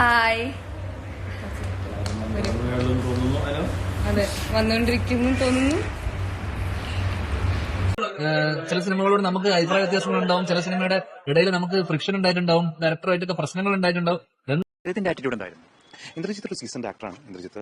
Hi അതെ വന്നുകൊണ്ടിരിക്കുന്നു തോന്നുന്നു. ചില സിനിമകളോട് നമുക്ക് അഭിപ്രായ വ്യത്യാസങ്ങൾ ഉണ്ടാവും. ചില സിനിമയുടെ ഇടയിൽ നമുക്ക് ഫ്രിക്ഷൻ ഉണ്ടായിട്ടുണ്ടാവും. ഡയറക്ടറായിട്ടൊക്കെ പ്രശ്നങ്ങൾ ഉണ്ടായിട്ടുണ്ടാവും. ആറ്റിറ്റ്യൂഡ് ഇന്ദ്രജിത്ത് ഒരു സീസൺ ആക്ടറാണ് ഇന്ദ്രജിത്ത്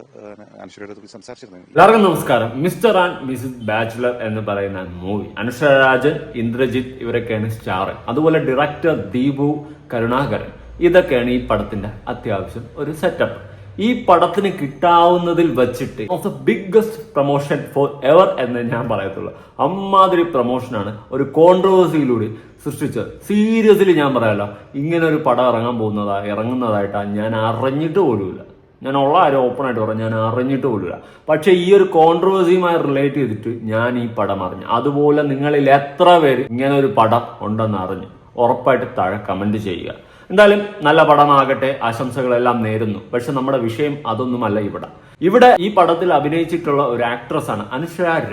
അനശ്വരയുടെ സംസാരിച്ചിരുന്നു. എല്ലാവർക്കും നമസ്കാരം. മിസ്റ്റർ ആൻഡ് മിസിസ് ബാച്ചുലർ എന്ന് പറയുന്ന മൂവി. അനുഷരാജൻ ഇന്ദ്രജിത്ത് ഇവരൊക്കെയാണ് സ്റ്റാർ അതുപോലെ ഡയറക്ടർ ദീപു കരുണാകരൻ. ഇതൊക്കെയാണ് ഈ പടത്തിന്റെ അത്യാവശ്യം ഒരു സെറ്റപ്പ് ഈ പടത്തിന് കിട്ടാവുന്നതിൽ വെച്ചിട്ട് of the biggest promotion forever എന്ന് ഞാൻ പറയത്തുള്ളൂ. അമ്മാതിരി പ്രൊമോഷനാണ് ഒരു കോൺട്രവേഴ്സിയിലൂടെ സൃഷ്ടിച്ചത്. സീരിയസ്ലി ഞാൻ പറയാലോ ഇങ്ങനെ ഒരു പടം ഇറങ്ങാൻ പോകുന്നതാ ഇറങ്ങുന്നതായിട്ടാണ് ഞാൻ അറിഞ്ഞിട്ട് പോലുമില്ല. ഞാൻ ഉള്ള ആരും ഓപ്പൺ ആയിട്ട് പറഞ്ഞു ഞാൻ അറിഞ്ഞിട്ട് പോലുമില്ല. പക്ഷെ ഈ ഒരു കോൺട്രവേഴ്സിയുമായി റിലേറ്റ് ചെയ്തിട്ട് ഞാൻ ഈ പടം അറിഞ്ഞു. അതുപോലെ നിങ്ങളിൽ എത്ര പേര് ഇങ്ങനെ ഒരു പടം ഉണ്ടെന്ന് അറിഞ്ഞു. ഉറപ്പായിട്ട് താഴെ കമന്റ് ചെയ്യുക. എന്തായാലും നല്ല പടമാകട്ടെ ആശംസകളെല്ലാം നേരുന്നു. പക്ഷെ നമ്മുടെ വിഷയം അതൊന്നുമല്ല ഇവിടെ. ഇവിടെ ഈ പടത്തിൽ അഭിനയിച്ചിട്ടുള്ള ഒരു ആക്ട്രസ് ആണ്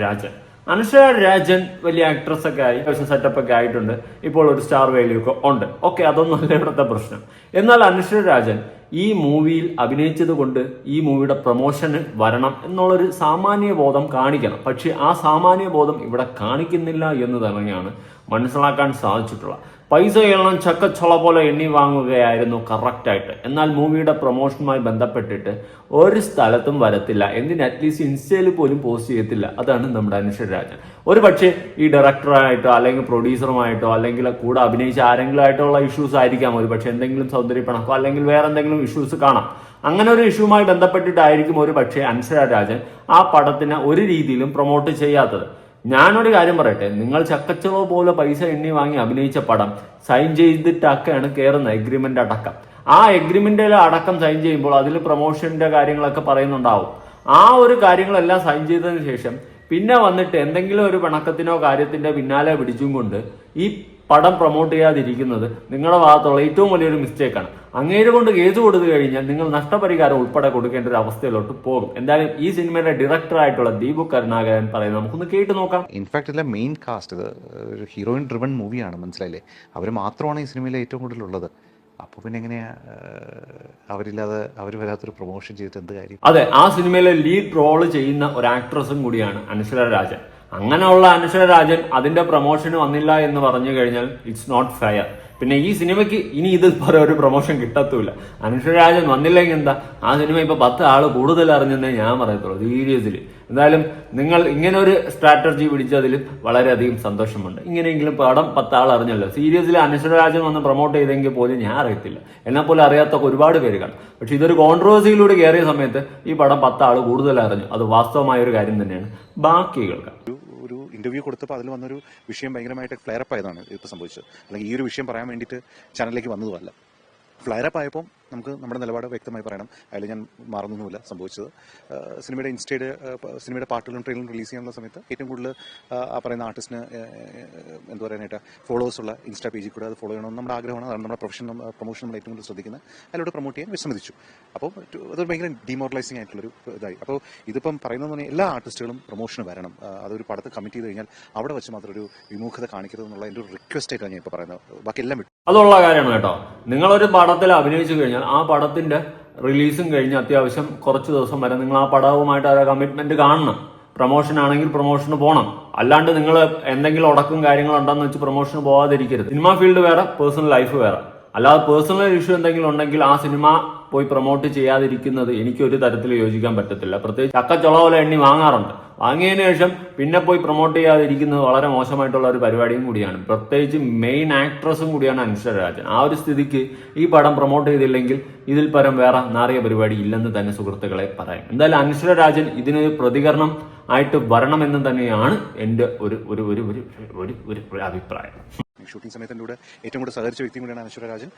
രാജൻ. അനുഷര രാജൻ വലിയ ആക്ട്രസ് ഒക്കെ ആയി പക്ഷെ സെറ്റപ്പ് ഒക്കെ ആയിട്ടുണ്ട്. ഇപ്പോൾ ഒരു സ്റ്റാർ വാല്യൂ ഒക്കെ ഉണ്ട്. ഓക്കെ അതൊന്നുമല്ല ഇവിടുത്തെ പ്രശ്നം. എന്നാൽ അനുഷര രാജൻ ഈ മൂവിയിൽ അഭിനയിച്ചത് കൊണ്ട് ഈ മൂവിയുടെ പ്രൊമോഷന് വരണം എന്നുള്ളൊരു സാമാന്യ ബോധം കാണിക്കണം. പക്ഷെ ആ സാമാന്യ ബോധം ഇവിടെ കാണിക്കുന്നില്ല എന്ന് തന്നെയാണ് മനസ്സിലാക്കാൻ സാധിച്ചിട്ടുള്ള പൈസ എല്ലാം ചക്കച്ചുള പോലെ എണ്ണി വാങ്ങുകയായിരുന്നു കറക്റ്റായിട്ട് എന്നാൽ മൂവിയുടെ പ്രൊമോഷനുമായി ബന്ധപ്പെട്ടിട്ട് ഒരു സ്ഥലത്തും വരത്തില്ല. എന്തിന്? അറ്റ്ലീസ്റ്റ് ഇൻസ്റ്റയിൽ പോലും പോസ്റ്റ് ചെയ്യത്തില്ല. അതാണ് നമ്മുടെ അനുശ്വര രാജൻ. ഒരു പക്ഷേ ഈ ഡയറക്ടറായിട്ടോ അല്ലെങ്കിൽ പ്രൊഡ്യൂസറുമായിട്ടോ അല്ലെങ്കിൽ കൂടെ അഭിനയിച്ച ആരെങ്കിലും ആയിട്ടുള്ള ഇഷ്യൂസ് ആയിരിക്കാം. ഒരു പക്ഷേ എന്തെങ്കിലും സൗന്ദര്യപ്പണക്കോ അല്ലെങ്കിൽ വേറെ എന്തെങ്കിലും ഇഷ്യൂസ് കാണാം. അങ്ങനെ ഒരു ഇഷ്യൂമായി ബന്ധപ്പെട്ടിട്ടായിരിക്കും ഒരു പക്ഷേ അൻസര രാജൻ ആ പടത്തിന് ഒരു രീതിയിലും പ്രൊമോട്ട് ചെയ്യാത്തത്. ഞാനൊരു കാര്യം പറയട്ടെ. നിങ്ങൾ ചക്കച്ചവ പോലെ പൈസ എണ്ണി വാങ്ങി അഭിനയിച്ച പടം സൈൻ ചെയ്തിട്ടൊക്കെയാണ് കയറുന്ന എഗ്രിമെന്റ് അടക്കം. ആ എഗ്രിമെന്റിൽ അടക്കം സൈൻ ചെയ്യുമ്പോൾ അതിൽ പ്രൊമോഷന്റെ കാര്യങ്ങളൊക്കെ പറയുന്നുണ്ടാവും. ആ ഒരു കാര്യങ്ങളെല്ലാം സൈൻ ചെയ്തതിനു ശേഷം പിന്നെ വന്നിട്ട് എന്തെങ്കിലും ഒരു പിണക്കത്തിനോ കാര്യത്തിന്റെ പിന്നാലെ പിടിച്ചും കൊണ്ട് ഈ പടം പ്രൊമോട്ട് ചെയ്യാതിരിക്കുന്നത് നിങ്ങളുടെ ഭാഗത്തുള്ള ഏറ്റവും വലിയൊരു മിസ്റ്റേക്കാണ് അങ്ങേര് കൊണ്ട് കേസ് കൊടുത്തു കഴിഞ്ഞാൽ നിങ്ങൾ നഷ്ടപരിഹാരം ഉൾപ്പെടെ കൊടുക്കേണ്ട ഒരു അവസ്ഥയിലോട്ട് പോകും. എന്തായാലും ഈ സിനിമയുടെ ഡയറക്ടർ ആയിട്ടുള്ള ദീപു കരുണാകരൻ പറയുന്നത് നമുക്കൊന്ന് കേട്ട് നോക്കാം. ഇൻഫാക്ട് ഇതിലെ മെയിൻ കാസ്റ്റ് ഇത് ഒരു ഹീറോയിൻ ഡ്രിവൺ മൂവിയാണ് മനസ്സിലായില്ലേ? അവർ മാത്രമാണ് ഈ സിനിമയിൽ ഏറ്റവും കൂടുതലുള്ളത് അപ്പോൾ പിന്നെ എങ്ങനെയാ അവരില്ലാതെ അവർ വരാത്തൊരു പ്രൊമോഷൻ ചെയ്തിട്ട് എന്ത് കാര്യം? അതെ ആ സിനിമയിലെ ലീഡ് റോൾ ചെയ്യുന്ന ഒരു ആക്ട്രസും കൂടിയാണ് അനുശ്വര രാജൻ. അങ്ങനെയുള്ള അനുശ്വര രാജൻ അതിന്റെ പ്രൊമോഷന് വന്നില്ല എന്ന് പറഞ്ഞു കഴിഞ്ഞാൽ ഇറ്റ്സ് നോട്ട് ഫെയർ പിന്നെ ഈ സിനിമയ്ക്ക് ഇനി ഇത് പോലെ ഒരു പ്രൊമോഷൻ കിട്ടത്തുമില്ല അനുഷരാജൻ രാജൻ വന്നില്ലെങ്കിൽ എന്താ? ആ സിനിമ ഇപ്പൊ പത്ത് ആൾ കൂടുതൽ അറിഞ്ഞെന്നേ ഞാൻ പറയത്തുള്ളൂ സീരിയസിൽ എന്തായാലും നിങ്ങൾ ഇങ്ങനെ ഒരു സ്ട്രാറ്റജി പിടിച്ചതിൽ വളരെയധികം സന്തോഷമുണ്ട്. ഇങ്ങനെയെങ്കിലും പടം പത്ത് ആൾ അറിഞ്ഞല്ലോ. സീരിയസിൽ അനുശ്വര രാജൻ വന്ന് പ്രൊമോട്ട് ചെയ്തെങ്കിൽ പോലും ഞാൻ അറിയത്തില്ല. എന്നെ പോലെ അറിയാത്ത ഒരുപാട് പേര് കാണും. പക്ഷെ ഇതൊരു കോൺട്രവേഴ്സിയിലൂടെ കയറിയ സമയത്ത് ഈ പടം പത്ത് ആൾ കൂടുതൽ അറിഞ്ഞു. അത് വാസ്തവമായ ഒരു കാര്യം തന്നെയാണ്. ബാക്കി കേൾക്കാം ഇന്റർവ്യൂ കൊടുത്തപ്പോൾ അതിൽ വന്നൊരു വിഷയം ഭയങ്കരമായിട്ട് ഫ്ലെയറപ്പ് ആയതാണ് ഇപ്പോൾ സംഭവിച്ചത്. അല്ലെങ്കിൽ ഈ ഒരു വിഷയം പറയാൻ വേണ്ടിയിട്ട് ചാനലിലേക്ക് വന്നതുമല്ല. ഫ്ലയറപ്പ് ആയപ്പോൾ നമുക്ക് നമ്മുടെ നിലപാട് വ്യക്തമായി പറയണം. അതിൽ ഞാൻ മാറുന്നൊന്നുമില്ല സംഭവിച്ചത്. സിനിമയുടെ ഇൻസ്റ്റയുടെ സിനിമയുടെ പാട്ടുകളും ട്രെയിലും റിലീസ് ചെയ്യാനുള്ള സമയത്ത് ഏറ്റവും കൂടുതൽ ആ, പറയുന്ന ആർട്ടിസ്റ്റിന് എന്താ പറയാനായിട്ട് ഫോളോവേഴ്സുള്ള ഇൻസ്റ്റാ പേജിൽ കൂടെ അത് ഫോളോ ചെയ്യണമെന്ന് നമ്മുടെ ആഗ്രഹമാണ്. അതാണ് നമ്മുടെ പ്രൊഫഷൻ പ്രൊമോഷൻ നമ്മൾ ഏറ്റവും കൂടുതൽ ശ്രദ്ധിക്കുന്നത്. അതിലൂടെ പ്രൊമോട്ട് ചെയ്യാൻ വിസമ്മതിച്ചു അപ്പോൾ അതൊരു ഭയങ്കര ഡിമോറലൈസിങ് ആയിട്ടുള്ളൊരു ഇതായി. അപ്പോൾ ഇതിപ്പം പറയുന്നത് പറഞ്ഞാൽ എല്ലാ ആർട്ടിസ്റ്റുകളും പ്രൊമോഷന് വരണം. അതൊരു പടത്ത് കമ്മിറ്റ് ചെയ്ത് കഴിഞ്ഞാൽ അവിടെ വെച്ച് മാത്രം ഒരു വിമുഖത കാണിക്കരുത് എന്നുള്ള എന്റെ ഒരു റിക്വസ്റ്റ് ആയിട്ടാണ് ഞാൻ ഇപ്പോൾ പറയുന്നത്. ബാക്കി എല്ലാം അതുള്ള കാര്യമാണ് കേട്ടോ. നിങ്ങളൊരു പടത്തിൽ അഭിനയിച്ചു കഴിഞ്ഞാൽ ആ പടത്തിന്റെ റിലീസും കഴിഞ്ഞ് അത്യാവശ്യം കുറച്ച് ദിവസം വരെ നിങ്ങൾ ആ പടവുമായിട്ട് ആ കമ്മിറ്റ്മെന്റ് കാണണം. പ്രൊമോഷൻ ആണെങ്കിൽ പ്രൊമോഷന് പോകണം അല്ലാണ്ട് നിങ്ങൾ എന്തെങ്കിലും ഉടക്കും കാര്യങ്ങളും ഉണ്ടെന്ന് വെച്ച് പ്രൊമോഷന് പോകാതിരിക്കരുത് സിനിമ ഫീൽഡ് വേറെ പേഴ്സണൽ ലൈഫ് വേറെ. അല്ലാതെ പേഴ്സണൽ ഇഷ്യൂ എന്തെങ്കിലും ഉണ്ടെങ്കിൽ ആ സിനിമ പോയി പ്രൊമോട്ട് ചെയ്യാതിരിക്കുന്നത് എനിക്ക് ഒരു തരത്തിൽ യോജിക്കാൻ പറ്റത്തില്ല. പ്രത്യേകിച്ച് ചക്കച്ചുള പോലെ എണ്ണി വാങ്ങാറുണ്ട്. വാങ്ങിയതിനു ശേഷം പിന്നെ പോയി പ്രൊമോട്ട് ചെയ്യാതിരിക്കുന്നത് വളരെ മോശമായിട്ടുള്ള ഒരു പരിപാടിയും കൂടിയാണ്. പ്രത്യേകിച്ച് മെയിൻ ആക്ട്രസും കൂടിയാണ് അനുശ്വര രാജൻ ആ ഒരു സ്ഥിതിക്ക് ഈ പടം പ്രൊമോട്ട് ചെയ്തില്ലെങ്കിൽ ഇതിൽ പരം വേറെ നാറിയ പരിപാടി ഇല്ലെന്ന് തന്നെ സുഹൃത്തുക്കളെ പറയാം. എന്തായാലും അനുശ്വര രാജൻ ഇതിനൊരു പ്രതികരണം ആയിട്ട് വരണമെന്ന് തന്നെയാണ് എന്റെ ഒരു ഒരു ഒരു ഒരു ഒരു ഒരു അഭിപ്രായം ഷൂട്ടിംഗ് സമയത്ത് ഏറ്റവും കൂടുതൽ സഹകരിച്ച വ്യക്തിയും കൂടിയാണ് അനശ്വര രാജൻ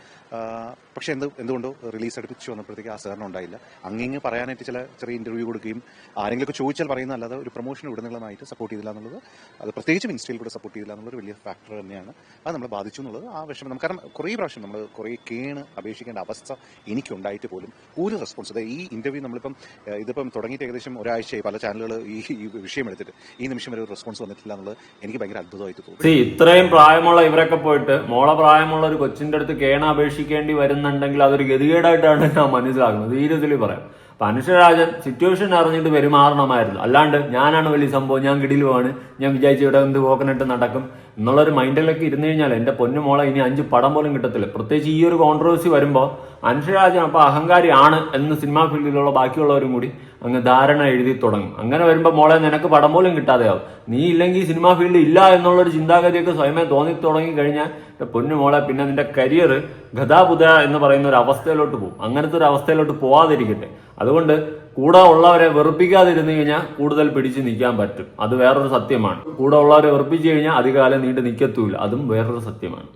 പക്ഷേ എന്ത് എന്തുകൊണ്ടോ റിലീസ് അടുപ്പിച്ച് വന്നപ്പോഴത്തേക്ക് ആ സഹകരണം ഉണ്ടായില്ല. അങ്ങിങ്ങ് പറയാനായിട്ട് ചില ചെറിയ ഇന്റർവ്യൂ കൊടുക്കുകയും ആരെങ്കിലുമൊക്കെ ചോദിച്ചാൽ പറയുന്ന അല്ലാതെ ഒരു പ്രൊമോഷൻ ഉടനീളമായിട്ട് സപ്പോർട്ട് ചെയ്തില്ല എന്നുള്ളത് അത് പ്രത്യേകിച്ചും ഇൻസ്റ്റയിൽ കൂടെ സപ്പോർട്ട് ചെയ്തില്ല എന്നുള്ളൊരു വലിയ ഫാക്ടർ തന്നെയാണ്. അത് നമ്മളെ ബാധിച്ചു എന്നുള്ളത് ആ വിഷമം നമുക്ക് കാരണം കുറേ പ്രാവശ്യം നമ്മൾ കുറേ കേണ് അപേക്ഷിക്കേണ്ട അവസ്ഥ എനിക്കുണ്ടായിട്ട് പോലും ഒരു റെസ്പോൺസ് അതായത് ഈ ഇന്റർവ്യൂ നമ്മളിപ്പം ഇതിപ്പം തുടങ്ങിയിട്ട് ഏകദേശം ഒരാഴ്ചയായി പല ചാനലുകൾ ഈ ഈ വിഷയം എടുത്തിട്ട് ഈ നിമിഷം വരെ ഒരു റെസ്പോൺസ് വന്നിട്ടില്ല എന്നുള്ളത് എനിക്ക് ഭയങ്കര അത്ഭുതമായിട്ട് തോന്നി. സി ഇത്രയും പ്രായമുള്ള ഇവരെ ഇവരൊക്കെ പോയിട്ട് മോളെ പ്രായമുള്ള ഒരു കൊച്ചിന്റെ അടുത്ത് കേണ അപേക്ഷിക്കേണ്ടി വരുന്നുണ്ടെങ്കിൽ അതൊരു ഗതികേടായിട്ടാണ് ഞാൻ മനസ്സിലാക്കുന്നത്. സീരിയസ്ലി പറയാം. അപ്പൊ അനുഷരാജൻ സിറ്റുവേഷൻ അറിഞ്ഞിട്ട് പെരുമാറണമായിരുന്നു. അല്ലാണ്ട് ഞാനാണ് വലിയ സംഭവം. ഞാൻ കിടിലുമാണ് ഞാൻ വിചാരിച്ചു ഇവിടെ എന്ത് പോക്കനിട്ട് നടക്കും. എന്നുള്ളൊരു മൈൻഡിലൊക്കെ ഇരുന്ന് കഴിഞ്ഞാൽ എന്റെ പൊന്നു മോളെ ഇനി അഞ്ച് പടം പോലും കിട്ടത്തില്ല. പ്രത്യേകിച്ച് ഈ ഒരു കോൺട്രവേഴ്സി വരുമ്പോൾ അനുഷരാജൻ അപ്പൊ അഹങ്കാരിയാണ് എന്ന് സിനിമാ ഫീൽഡിലുള്ള ബാക്കിയുള്ളവരും കൂടി അങ്ങ് ധാരണ എഴുതി തുടങ്ങും. അങ്ങനെ വരുമ്പോൾ മോളെ നിനക്ക് പടം പോലും കിട്ടാതെയാവും. നീ ഇല്ലെങ്കിൽ സിനിമാ ഫീൽഡ് ഇല്ല എന്നുള്ളൊരു ചിന്താഗതിയൊക്കെ സ്വയമേ തോന്നി തുടങ്ങി കഴിഞ്ഞാൽ പൊന്നു മോളെ പിന്നെ നിന്റെ കരിയർ ഗതാപുത എന്ന് പറയുന്ന ഒരു അവസ്ഥയിലോട്ട് പോകും. അങ്ങനത്തെ ഒരു അവസ്ഥയിലോട്ട് പോവാതിരിക്കട്ടെ. അതുകൊണ്ട് കൂടെ ഉള്ളവരെ വെറുപ്പിക്കാതിരുന്നു കഴിഞ്ഞാൽ കൂടുതൽ പിടിച്ച് നിൽക്കാൻ പറ്റും. അത് വേറൊരു സത്യമാണ്. കൂടെ ഉള്ളവരെ വെറുപ്പിച്ചു കഴിഞ്ഞാൽ അധികകാലം നീണ്ടു നിൽക്കത്തൂല. അതും വേറൊരു സത്യമാണ്.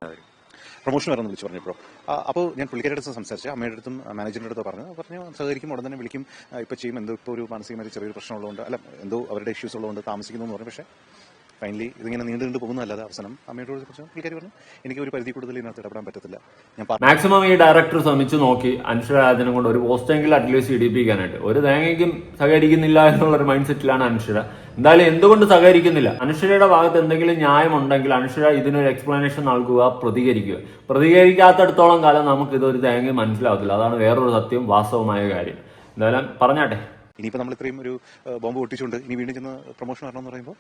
പ്രൊമോഷൻ വരെ വിളിച്ചു പറഞ്ഞപ്പോൾ അപ്പോൾ ഞാൻ പുള്ളിക്കാരുടെ അടുത്ത് സംസാരിച്ചു അമ്മയുടെ അടുത്തും മാനേജറിന്റെ അടുത്ത് പറഞ്ഞു. പറഞ്ഞു സഹകരിക്കും ഉടൻ തന്നെ വിളിക്കും. ഇപ്പോൾ ചെയ്യും. എന്തോ ഇപ്പോൾ ഒരു മാനസികമായി ചെറിയൊരു പ്രശ്നമുള്ളതുകൊണ്ട് അല്ല എന്തോ അവരുടെ ഇഷ്യൂസ് ഉള്ളതുകൊണ്ട് താമസിക്കുന്നു എന്ന് പറഞ്ഞു. പക്ഷേ ഫൈനലി ഇതിങ്ങനെ നീണ്ടു നീണ്ടു പോകുന്നതല്ലാതെ അവസാനം അമ്മയോട് കുറച്ച് പുള്ളിക്കാരി പറഞ്ഞു എനിക്ക് ഒരു പരിധി കൂടുതൽ ഇതിനകത്ത് ഇടപെടാൻ പറ്റത്തില്ല. ഞാൻ മാക്സിമം ഈ ഡയറക്ടർ ശ്രമിച്ചു നോക്കി അനുഷരാജനെ കൊണ്ട് ഒരു പോസ്റ്റെങ്കിലും അറ്റ്ലീസ്റ്റ് ഇടിപ്പിക്കാനായിട്ട് ഒരു തേങ്ങയ്ക്കും സഹകരിക്കുന്നില്ല എന്നുള്ള ഒരു മൈൻഡ് സെറ്റിലാണ് അനുഷര എന്തായാലും എന്തുകൊണ്ട് സഹകരിക്കുന്നില്ല? അനുഷരയുടെ ഭാഗത്ത് എന്തെങ്കിലും ന്യായമുണ്ടെങ്കിൽ അനുഷര ഇതിനൊരു എക്സ്പ്ലനേഷൻ നൽകുക പ്രതികരിക്കുക. പ്രതികരിക്കാത്തടത്തോളം കാലം നമുക്ക് ഇതൊരു തേങ്ങ മനസ്സിലാവത്തില്ല. അതാണ് വേറൊരു സത്യം വാസ്തവമായ കാര്യം. എന്തായാലും പറഞ്ഞാട്ടെ. ഇനിയിപ്പോൾ നമ്മൾ ഇത്രയും ഒരു ബോംബ് പൊട്ടിച്ചുണ്ട് ഇനി വീണ്ടും ചെന്ന് പ്രൊമോഷൻ വരണമെന്ന് പറയുമ്പോൾ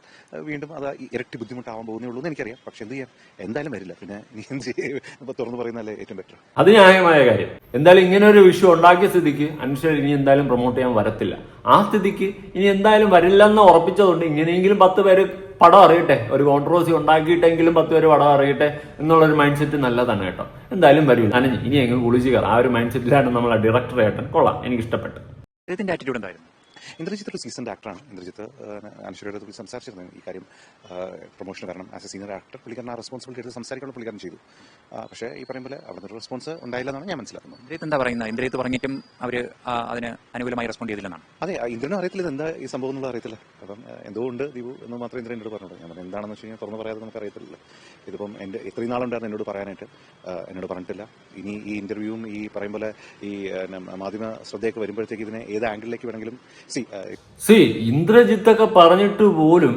വീണ്ടും അത് ഇരട്ടി ബുദ്ധിമുട്ടാവാൻ പോകുന്നേ ഉള്ളൂ എന്ന് എനിക്കറിയാം. പക്ഷെ എന്ത് ചെയ്യാം? എന്തായാലും വരില്ല. പിന്നെ ഇനി എന്ത് തുറന്ന് പറയുന്നതല്ലേ ഏറ്റവും ബെറ്റർ അത് ന്യായമായ കാര്യം. എന്തായാലും ഇങ്ങനെ ഒരു വിഷയം ഉണ്ടാക്കിയ സ്ഥിതിക്ക് അനുഷർ ഇനി എന്തായാലും പ്രൊമോട്ട് ചെയ്യാൻ വരത്തില്ല. ആ സ്ഥിതിക്ക് ഇനി എന്തായാലും വരില്ല എന്ന് ഉറപ്പിച്ചതുകൊണ്ട് ഇങ്ങനെയെങ്കിലും പത്ത് പേര് പടം അറിയട്ടെ. ഒരു കോൺട്രവേഴ്സി ഉണ്ടാക്കിയിട്ടെങ്കിലും പത്ത് പേര് പടം അറിയട്ടെ എന്നുള്ളൊരു മൈൻഡ് സെറ്റ് നല്ലതാണ് കേട്ടോ. എന്തായാലും വരില്ല. അനഞ്ഞ് ഇനി എങ്ങനെ കുളിച്ചു കയറാം. ആ ഒരു മൈൻഡ് സെറ്റിലാണ് നമ്മളെ ഡയറക്ടർ ഏട്ടൻ കൊള്ളാം. എനിക്ക് ഇഷ്ടപ്പെട്ടു അദ്ദേഹത്തിന്റെ ആറ്റിറ്റ്യൂഡ് എന്തായിരുന്നു? ഇന്ദ്രജിത്ത് ഒരു സീസൺ ആക്ടറാണ് ഇന്ദ്രജിത്ത് അനുശ്വരയുടെ സംസാരിച്ചിരുന്നു ഈ കാര്യം. പ്രൊമോഷൻ കാരണം ആസ് എ സീനിയർ ആക്ടർ പുള്ളിക്കാരൻ ആ റെസ്പോൺസിബിലിറ്റി എടുത്ത് സംസാരിക്കാനുള്ള പുള്ളിക്കാരൻ ചെയ്തു. പക്ഷേ ഈ പറയുമ്പോൾ അവിടെ ഒരു റെസ്പോൺസ് ഉണ്ടായില്ലെന്നാണ് ഞാൻ മനസ്സിലാക്കുന്നത്. ഇന്ദ്രജിത്ത് എന്താ പറയുന്നത്? ഇന്ദ്രജിത്ത് പറഞ്ഞിട്ടും അവർ അതിന് അനുകൂലമായി റെസ്പോണ്ട് ചെയ്തില്ലെന്നാണ്. അതെ ഇന്ദ്രനും അറിയത്തില്ല എന്താ ഈ സംഭവം എന്നുള്ള അറിയത്തില്ല. അപ്പം എന്തോ ഉണ്ട് ദീപു എന്ന് മാത്രം ഇന്ദ്രൻ എന്നോട് പറഞ്ഞോളൂ ഞാൻ പറഞ്ഞു എന്താണെന്ന് വെച്ച് കഴിഞ്ഞാൽ തുറന്ന് പറയാതെ നമുക്ക് അറിയത്തില്ല ഇതിപ്പം എന്റെ ഇത്രയും നാളുണ്ടായിരുന്നു എന്നോട് പറയാനായിട്ട്. എന്നോട് പറഞ്ഞിട്ടില്ല. ഇനി ഈ ഇന്റർവ്യൂവും ഈ പറയും പോലെ ഈ മാധ്യമ ശ്രദ്ധയൊക്കെ വരുമ്പോഴത്തേക്ക് ഇതിനെ ഏത് ആംഗിളിലേക്ക് വേണമെങ്കിലും സി ഇന്ദ്രജിത്ത് ഇന്ദ്രജിത്തൊക്കെ പറഞ്ഞിട്ട് പോലും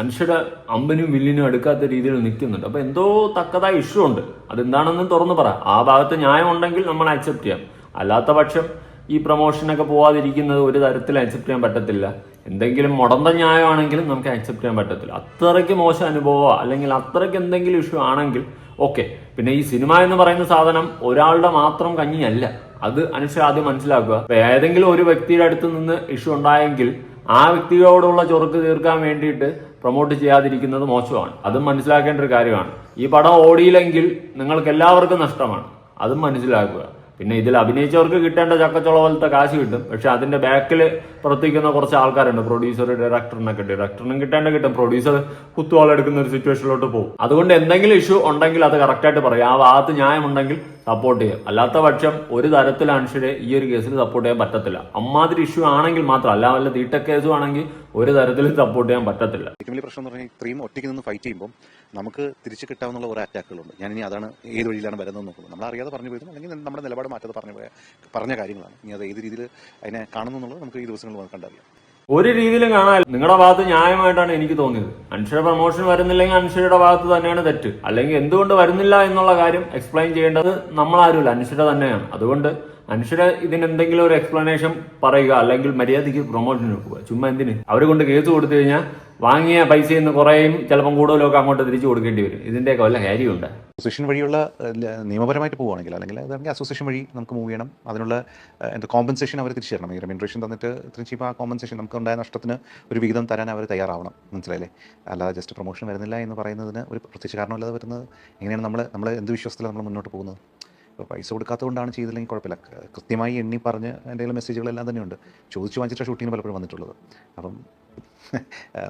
അനുഷയുടെ അമ്പനും വില്ലിനും എടുക്കാത്ത രീതിയിൽ നിൽക്കുന്നുണ്ട്. അപ്പൊ എന്തോ തക്കതായ ഇഷ്യൂ ഉണ്ട്. അതെന്താണെന്ന് തുറന്നു പറ. ആ ഭാഗത്ത് ന്യായം ഉണ്ടെങ്കിൽ നമ്മൾ അക്സെപ്റ്റ് ചെയ്യാം. അല്ലാത്ത പക്ഷം ഈ പ്രൊമോഷനൊക്കെ പോവാതിരിക്കുന്നത് ഒരു തരത്തിൽ അക്സെപ്റ്റ് ചെയ്യാൻ പറ്റത്തില്ല. എന്തെങ്കിലും മുടന്ത ന്യായമാണെങ്കിലും നമുക്ക് അക്സെപ്റ്റ് ചെയ്യാൻ പറ്റത്തില്ല. അത്രയ്ക്ക് മോശം അനുഭവമോ അല്ലെങ്കിൽ അത്രയ്ക്ക് എന്തെങ്കിലും ഇഷ്യൂ ആണെങ്കിൽ ഓക്കെ പിന്നെ ഈ സിനിമ എന്ന് പറയുന്ന സാധനം ഒരാളുടെ മാത്രം കഞ്ഞിയല്ല. അത് അനുസരിച്ച് ആദ്യം മനസ്സിലാക്കുക. ഏതെങ്കിലും ഒരു വ്യക്തിയുടെ അടുത്ത് നിന്ന് ഇഷ്യൂ ഉണ്ടായെങ്കിൽ ആ വ്യക്തിയോടുള്ള ചൊറുക്ക് തീർക്കാൻ വേണ്ടിയിട്ട് പ്രൊമോട്ട് ചെയ്യാതിരിക്കുന്നത് മോശമാണ്. അതും മനസ്സിലാക്കേണ്ട ഒരു കാര്യമാണ്. ഈ പടം ഓടിയില്ലെങ്കിൽ നിങ്ങൾക്ക് എല്ലാവർക്കും നഷ്ടമാണ്. അതും മനസ്സിലാക്കുക. പിന്നെ ഇതിൽ അഭിനയിച്ചവർക്ക് കിട്ടേണ്ട ചക്കച്ചുള പോലത്തെ കാശ് കിട്ടും. പക്ഷെ അതിന്റെ ബാക്കിൽ പ്രവർത്തിക്കുന്ന കുറച്ച് ആൾക്കാരുണ്ട്. പ്രൊഡ്യൂസർ ഡയറക്ടറിനൊക്കെ ഡയറക്ടറിനും കിട്ടേണ്ട കിട്ടും. പ്രൊഡ്യൂസർ കുത്തുവാളെടുക്കുന്ന ഒരു സിറ്റുവേഷനിലോട്ട് പോകും. അതുകൊണ്ട് എന്തെങ്കിലും ഇഷ്യൂ ഉണ്ടെങ്കിൽ അത് കറക്റ്റായിട്ട് പറയും. ആ ഭാഗത്ത് ന്യായമുണ്ടെങ്കിൽ സപ്പോർട്ട് ചെയ്യും. അല്ലാത്ത പക്ഷം ഒരു തരത്തിൽ അനുഷ്യരെ ഈ ഒരു കേസിൽ സപ്പോർട്ട് ചെയ്യാൻ പറ്റത്തില്ല. അമ്മാതിരി ഇഷ്യൂ ആണെങ്കിൽ മാത്രം അല്ല വല്ല തീട്ട കേസും ആണെങ്കിൽ ഒരു തരത്തിലും സപ്പോർട്ട് ചെയ്യാൻ പറ്റത്തില്ല. ഏറ്റവും വലിയ പ്രശ്നം എന്ന് പറഞ്ഞാൽ ഇത്രയും ഒറ്റയ്ക്ക് നിന്ന് ഫൈറ്റ് ചെയ്യുമ്പോൾ നമുക്ക് തിരിച്ചു കിട്ടാവുന്ന ഓരോ അറ്റാക്കുകളുണ്ട് ഞാൻ ഇനി അതാണ് ഏത് വഴിയിലാണ് വരുന്നത് നോക്കുന്നത്. നമ്മൾ അറിയാതെ പറഞ്ഞു പോയതും അല്ലെങ്കിൽ നമ്മുടെ നിലപാട് മാറ്റാതെ പറഞ്ഞു പോയ പറഞ്ഞ കാര്യങ്ങളാണ്. ഇനി അത് ഏത് രീതിയിൽ അതിനെ കാണുന്നു എന്നുള്ളത് നമുക്ക് ഈ ദിവസങ്ങളിൽ കണ്ടറിയാം. ഒരു രീതിയിലും കാണാൻ നിങ്ങളുടെ ഭാഗത്ത് ന്യായമായിട്ടാണ് എനിക്ക് തോന്നിയത്. അനുഷയുടെ പ്രൊമോഷൻ വരുന്നില്ലെങ്കിൽ അനുഷയുടെ ഭാഗത്ത് തന്നെയാണ് തെറ്റ്. അല്ലെങ്കിൽ എന്തുകൊണ്ട് വരുന്നില്ല എന്നുള്ള കാര്യം എക്സ്പ്ലെയിൻ ചെയ്യേണ്ടത് നമ്മളാരുമില്ല. അനുഷയുടെ തന്നെയാണ്. അതുകൊണ്ട് അനുഷര ഇതിന് എന്തെങ്കിലും ഒരു എക്സ്പ്ലനേഷൻ പറയുക അല്ലെങ്കിൽ മര്യാദയ്ക്ക് പ്രൊമോഷൻ വെക്കുക ചുമ്മാ എന്തിന്? അവരെ കൊണ്ട് കേസ് കൊടുത്തു കഴിഞ്ഞാൽ വാങ്ങിയ പൈസയിൽ നിന്ന് കുറേയും ചിലപ്പം കൂടുതലൊക്കെ അങ്ങോട്ട് തിരിച്ചു കൊടുക്കേണ്ടി വരും. ഇതിന്റെയൊക്കെ വല്ല കാര്യമുണ്ട് അസോസിയേഷൻ വഴിയുള്ള നിയമപരമായിട്ട് പോവുകയാണെങ്കിൽ അല്ലെങ്കിൽ അതാണെങ്കിൽ അസോസിയേഷൻ വഴി നമുക്ക് മൂവ് ചെയ്യണം. അതിനുള്ള എന്താ കോമ്പൻസേഷൻ അവർ തിരിച്ചു ഈ റെമ്യൂണറേഷൻ തന്നിട്ട് തിരിച്ചു ആ കോമ്പൻസേഷൻ നമുക്ക് ഉണ്ടായ നഷ്ടത്തിന് ഒരു വിഹിതം തരാൻ അവർ തയ്യാറാവണം. മനസ്സിലായില്ലേ? അല്ലാതെ ജസ്റ്റ് പ്രൊമോഷൻ വരുന്നില്ല എന്ന് പറയുന്നതിന് ഒരു പ്രത്യേകിച്ച് കാരണമല്ലാതെ വരുന്നത് എങ്ങനെയാണ് നമ്മൾ നമ്മൾ എന്ത് വിശ്വാസത്തിലാണ് നമ്മൾ മുന്നോട്ട് പോകുന്നത്? ഇപ്പോൾ പൈസ കൊടുക്കാത്തതുകൊണ്ടാണ് ചെയ്തില്ലെങ്കിൽ കുഴപ്പമില്ല. കൃത്യമായി എണ്ണി പറഞ്ഞ് എന്റെ മെസ്സേജുകളെല്ലാം തന്നെയുണ്ട്. ചോദിച്ചു വാങ്ങിച്ചിട്ട് ഷൂട്ടിങ്ങിന് പലപ്പോഴും വന്നിട്ടുള്ളത്. അപ്പം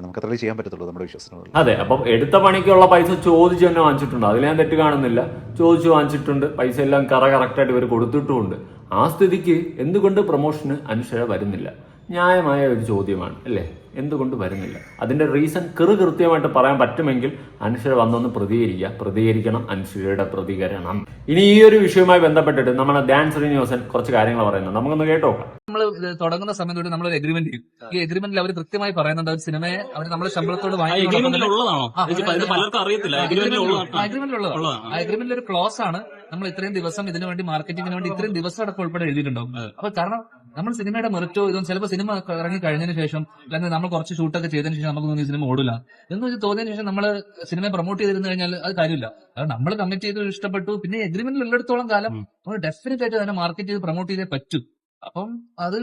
നമുക്കത്രേ ചെയ്യാൻ പറ്റത്തുള്ളൂ നമ്മുടെ വിശ്വാസത്തിനുള്ള അതെ അപ്പം എടുത്ത പണിക്കുള്ള പൈസ ചോദിച്ചു തന്നെ വാങ്ങിച്ചിട്ടുണ്ട്. അതിൽ ഞാൻ തെറ്റ് കാണുന്നില്ല. ചോദിച്ചു വാങ്ങിച്ചിട്ടുണ്ട്. പൈസ എല്ലാം കറ കറക്റ്റായിട്ട് ഇവർ കൊടുത്തിട്ടുമുണ്ട്. ആ സ്ഥിതിക്ക് എന്തുകൊണ്ട് പ്രൊമോഷന് അനുശയ വരുന്നില്ല? ന്യായമായ ഒരു ചോദ്യമാണ് അല്ലേ? എന്തുകൊണ്ട് വരുന്നില്ല? അതിന്റെ റീസൺ കൃ കൃത്യമായിട്ട് പറയാൻ പറ്റുമെങ്കിൽ അനുശ്വര വന്നൊന്ന് പ്രതികരിക്കുക. പ്രതികരിക്കണം അനുശ്വരയുടെ പ്രതികരണം. ഇനി ഈ ഒരു വിഷയവുമായി ബന്ധപ്പെട്ടിട്ട് നമ്മുടെ ധ്യാൻ ശ്രീനിവാസൻ കുറച്ച് കാര്യങ്ങൾ പറയുന്നുണ്ട്. നമുക്കൊന്ന് കേട്ടോ നമ്മൾ തുടങ്ങുന്ന സമയം തൊട്ട് നമ്മൾ ഒരു എഗ്രിമെന്റ് ചെയ്യും. ഈ എഗ്രിമെന്റിൽ അവർ കൃത്യമായി പറയുന്നുണ്ട്. അവർ സിനിമയെ അവർ നമ്മുടെ ശമ്പളത്തോട് അറിയത്തില്ല. എഗ്രിമെന്റിൽ ഒരു ക്ലോസ് ആണ്. നമ്മൾ ഇത്രയും ദിവസം ഇതിനു വേണ്ടി മാർക്കറ്റിംഗിന് വേണ്ടി ഇത്രയും ദിവസം അടക്കം ഉൾപ്പെടെ എഴുതിയിട്ടുണ്ടാവും. അപ്പൊ കാരണം നമ്മൾ സിനിമയുടെ മെറിറ്റോ ഇതും ചിലപ്പോൾ സിനിമ ഇറങ്ങി കഴിഞ്ഞതിന് ശേഷം അല്ലെങ്കിൽ നമ്മൾ കുറച്ച് ഷൂട്ടൊക്കെ ചെയ്തതിന് ശേഷം നമുക്ക് തോന്നി സിനിമ ഓടില്ല എന്ന് വെച്ച് തോന്നിയതിനു ശേഷം നമ്മൾ സിനിമ പ്രൊമോട്ട് ചെയ്തിരുന്നു കഴിഞ്ഞാൽ അത് കാര്യമില്ല. അത് നമ്മൾ കമ്മിറ്റ് ചെയ്ത് ഇഷ്ടപ്പെട്ടു. പിന്നെ എഗ്രിമെന്റിൽ ഉള്ളിടത്തോളം കാലം നമ്മൾ ഡെഫിനറ്റ് ആയിട്ട് അതിനെ മാർക്കറ്റ് ചെയ്ത് പ്രൊമോട്ട് ചെയ്തേ പറ്റൂ. അപ്പം അത്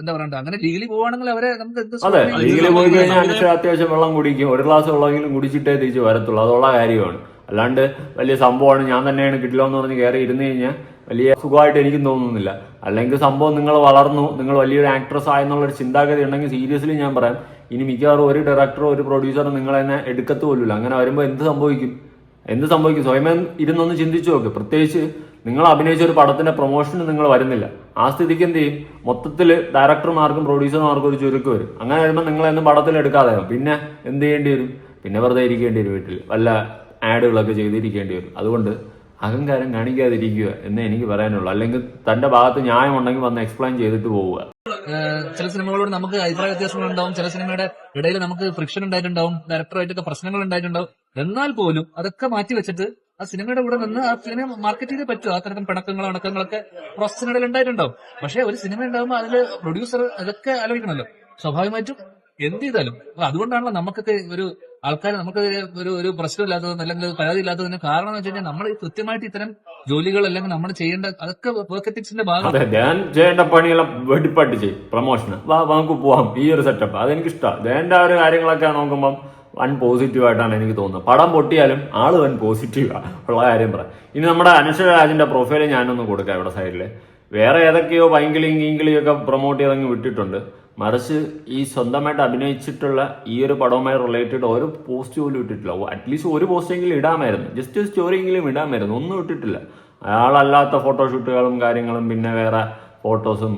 എന്താ പറയണ്ട? അങ്ങനെ ലീഗലി പോവാണെങ്കിൽ അവരെ നമുക്ക് എന്ത് അതെ ലീഗലി ലീഗിൽ പോയി? കഴിഞ്ഞാൽ അത്യാവശ്യം വെള്ളം കുടിക്കും. ഒരു ഗ്ലാസ് വെള്ളമെങ്കിലും കുടിച്ചിട്ടേ തിരിച്ച് വരത്തുള്ളൂ. അതുള്ള കാര്യമാണ്. അല്ലാണ്ട് വലിയ സംഭവമാണ്. ഞാൻ തന്നെയാണ് കിട്ടില്ല എന്ന് പറഞ്ഞ് കയറി ഇരുന്ന് കഴിഞ്ഞാൽ വലിയ സുഖമായിട്ട് എനിക്കും തോന്നുന്നില്ല. അല്ലെങ്കിൽ സംഭവം നിങ്ങൾ വളർന്നു നിങ്ങൾ വലിയൊരു ആക്ട്രസ് ആയെന്നുള്ള ഒരു ചിന്താഗതി ഉണ്ടെങ്കിൽ സീരിയസ്ലി ഞാൻ പറയാം ഇനി മിക്കവാറും ഒരു ഡയറക്ടറോ ഒരു പ്രൊഡ്യൂസറോ നിങ്ങൾ തന്നെ എടുക്കത്ത് പോലുമില്ല. അങ്ങനെ വരുമ്പോൾ എന്ത് സംഭവിക്കും? എന്ത് സംഭവിക്കും? സ്വയമേ ഇരുന്നൊന്ന് ചിന്തിച്ചു നോക്ക്. പ്രത്യേകിച്ച് നിങ്ങൾ അഭിനയിച്ച ഒരു പടത്തിന്റെ പ്രൊമോഷന് നിങ്ങൾ വരുന്നില്ല. ആ സ്ഥിതിക്ക് എന്ത് ചെയ്യും? മൊത്തത്തിൽ ഡയറക്ടർമാർക്കും പ്രൊഡ്യൂസർമാർക്കും ഒരു ചുരുക്ക് വരും. അങ്ങനെ വരുമ്പോൾ നിങ്ങൾ എന്നും പടത്തിൽ എടുക്കാതെ പിന്നെ എന്ത് ചെയ്യേണ്ടി വരും? പിന്നെ വെറുതെ ഇരിക്കേണ്ടി വരും വീട്ടിൽ വല്ല ആഡുകളൊക്കെ ചെയ്തിരിക്കേണ്ടി വരും. അതുകൊണ്ട് അഹങ്കാരം കാണിക്കാതിരിക്കുക എന്ന് എനിക്ക് പറയാനുള്ളൂ. അല്ലെങ്കിൽ തന്റെ ഭാഗത്ത് ന്യായമുണ്ടെങ്കിൽ വന്ന് എക്സ്പ്ലെയിൻ ചെയ്തിട്ട് പോവുക. ചില സിനിമകളോട് നമുക്ക് അഭിപ്രായ വ്യത്യാസങ്ങൾ ഉണ്ടാവും. ചില സിനിമയുടെ ഇടയിൽ നമുക്ക് ഫ്രിക്ഷൻ ഉണ്ടായിട്ടുണ്ടാവും. ഡയറക്ടറായിട്ടൊക്കെ പ്രശ്നങ്ങൾ ഉണ്ടായിട്ടുണ്ടാവും. എന്നാൽ പോലും അതൊക്കെ മാറ്റി വെച്ചിട്ട് ആ സിനിമയുടെ കൂടെ നിന്ന് ആ സിനിമ മാർക്കറ്റ് ചെയ്തേ പറ്റുമോ ആ തരത്തിൽ പിണക്കങ്ങളോ അണക്കങ്ങളൊക്കെ പ്രോസസ്സിനിടയിൽ ഉണ്ടായിട്ടുണ്ടാവും. പക്ഷെ ഒരു സിനിമ ഉണ്ടാകുമ്പോൾ അതിൽ പ്രൊഡ്യൂസർ അതൊക്കെ ആലോചിക്കണമല്ലോ. സ്വാഭാവികമായിട്ടും എന്ത് ചെയ്താലും. അതുകൊണ്ടാണല്ലോ നമുക്കൊക്കെ ഒരു ആൾക്കാർ നമുക്ക് ഒരു ഒരു പ്രശ്നമില്ലാത്തത് അല്ലെങ്കിൽ പരാതി ഇല്ലാത്തതിന് കാരണം എന്ന് വെച്ച് കഴിഞ്ഞാൽ നമ്മൾ കൃത്യമായിട്ട് ഇത്തരം ജോലികൾ അല്ലെങ്കിൽ നമ്മൾ ചെയ്യേണ്ട അതൊക്കെ വർക്ക് എത്തിക്സിന്റെ ഭാഗം. അതെ ഞാൻ ചെയ്യേണ്ട പണികളെ വെടിപ്പാട്ട് ചെയ്യും പ്രൊമോഷന് വാ നമുക്ക് പോവാം ഈ ഒരു സെറ്റപ്പ് അതെനിക്ക് ഇഷ്ടമാണ് ആ ഒരു കാര്യങ്ങളൊക്കെ നോക്കുമ്പോൾ വൺ പോസിറ്റീവ് ആയിട്ടാണ് എനിക്ക് തോന്നുന്നത്. പടം പൊട്ടിയാലും ആൾ വൺ പോസിറ്റീവാണ് ഉള്ള കാര്യം പറയാം ഇനി നമ്മുടെ അനുഷ രാജിന്റെ പ്രൊഫൈൽ ഞാനൊന്ന് കൊടുക്കാം ഇവിടെ സൈഡിൽ വേറെ ഏതൊക്കെയോ പൈങ്കിളിയും ഒക്കെ പ്രൊമോട്ട് ചെയ്തങ്ങ് വിട്ടിട്ടുണ്ട്. മറിച്ച് ഈ സ്വന്തമായിട്ട് അഭിനയിച്ചിട്ടുള്ള ഈ ഒരു പടവുമായി റിലേറ്റഡ് ഒരു പോസ്റ്റ് പോലും ഇട്ടിട്ടില്ല. അറ്റ്ലീസ്റ്റ് ഒരു പോസ്റ്റെങ്കിലും ഇടാമായിരുന്നു. ജസ്റ്റ് ഒരു സ്റ്റോറിയെങ്കിലും ഇടാമായിരുന്നു. ഒന്നും ഇട്ടിട്ടില്ല. അയാളല്ലാത്ത ഫോട്ടോഷൂട്ടുകളും കാര്യങ്ങളും പിന്നെ വേറെ ഫോട്ടോസും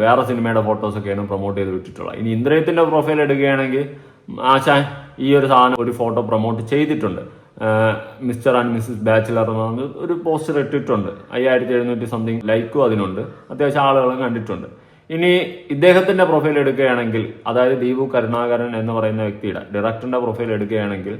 വേറെ സിനിമയുടെ ഫോട്ടോസൊക്കെയാണ് പ്രൊമോട്ട് ചെയ്ത് വിട്ടിട്ടുള്ളത്. ഇനി ഇന്ദ്രയത്തിന്റെ പ്രൊഫൈൽ എടുക്കുകയാണെങ്കിൽ ആശാൻ ഈ ഒരു സാധനം ഒരു ഫോട്ടോ പ്രൊമോട്ട് ചെയ്തിട്ടുണ്ട്. മിസ്റ്റർ ആൻഡ് മിസ്സസ് ബാച്ചിലർ എന്ന് ഒരു പോസ്റ്റർ ഇട്ടിട്ടുണ്ട്. അയ്യായിരത്തി എഴുന്നൂറ്റി സംതിങ് ലൈക്കും അതിനുണ്ട്. അത്യാവശ്യം ആളുകളും കണ്ടിട്ടുണ്ട്. ഇനി ഇദ്ദേഹത്തിന്റെ പ്രൊഫൈൽ എടുക്കുകയാണെങ്കിൽ അതായത് ദീപു കരുണാകരൻ എന്ന് പറയുന്ന വ്യക്തിയുടെ ഡയറക്ടറിന്റെ പ്രൊഫൈൽ എടുക്കുകയാണെങ്കിൽ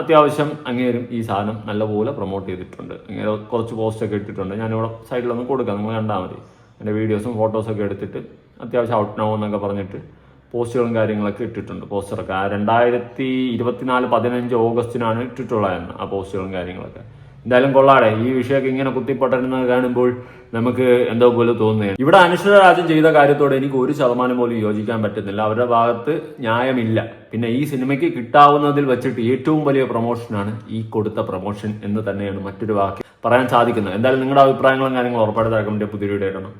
അത്യാവശ്യം അങ്ങേരും ഈ സാധനം നല്ലപോലെ പ്രൊമോട്ട് ചെയ്തിട്ടുണ്ട്. അങ്ങനെ കുറച്ച് പോസ്റ്റൊക്കെ ഇട്ടിട്ടുണ്ട്. ഞാനിവിടെ സൈഡിലൊന്നും കൊടുക്കാം. നിങ്ങൾ കണ്ടാൽ മതി. എന്റെ വീഡിയോസും ഫോട്ടോസൊക്കെ എടുത്തിട്ട് അത്യാവശ്യം ഔട്ട് നോ എന്നൊക്കെ പറഞ്ഞിട്ട് പോസ്റ്റുകളും കാര്യങ്ങളൊക്കെ ഇട്ടിട്ടുണ്ട്. പോസ്റ്ററൊക്കെ. ആ രണ്ടായിരത്തി ഇരുപത്തിനാല് പതിനഞ്ച് ഓഗസ്റ്റിനാണ് ഇട്ടിട്ടുള്ളതെന്ന് ആ പോസ്റ്റുകളും കാര്യങ്ങളൊക്കെ. എന്തായാലും കൊള്ളാടെ. ഈ വിഷയമൊക്കെ ഇങ്ങനെ കുത്തിപ്പൊട്ടരുന്നത് കാണുമ്പോൾ നമുക്ക് എന്തോ പോലെ തോന്നുകയാണ്. ഇവിടെ അനുശ്വര രാജൻ ചെയ്ത കാര്യത്തോട് എനിക്ക് ഒരു ശതമാനം പോലും യോജിക്കാൻ പറ്റുന്നില്ല. അവരുടെ ഭാഗത്ത് ന്യായമില്ല. പിന്നെ ഈ സിനിമയ്ക്ക് കിട്ടാവുന്നതിൽ വെച്ചിട്ട് ഏറ്റവും വലിയ പ്രൊമോഷനാണ് ഈ കൊടുത്ത പ്രൊമോഷൻ എന്ന് തന്നെയാണ് മറ്റൊരു വാക്ക് പറയാൻ സാധിക്കുന്നത്. എന്തായാലും നിങ്ങളുടെ അഭിപ്രായങ്ങളും കാര്യങ്ങളും ഉറപ്പായിട്ട് പുതിയ വീഡിയോ ഇടണം.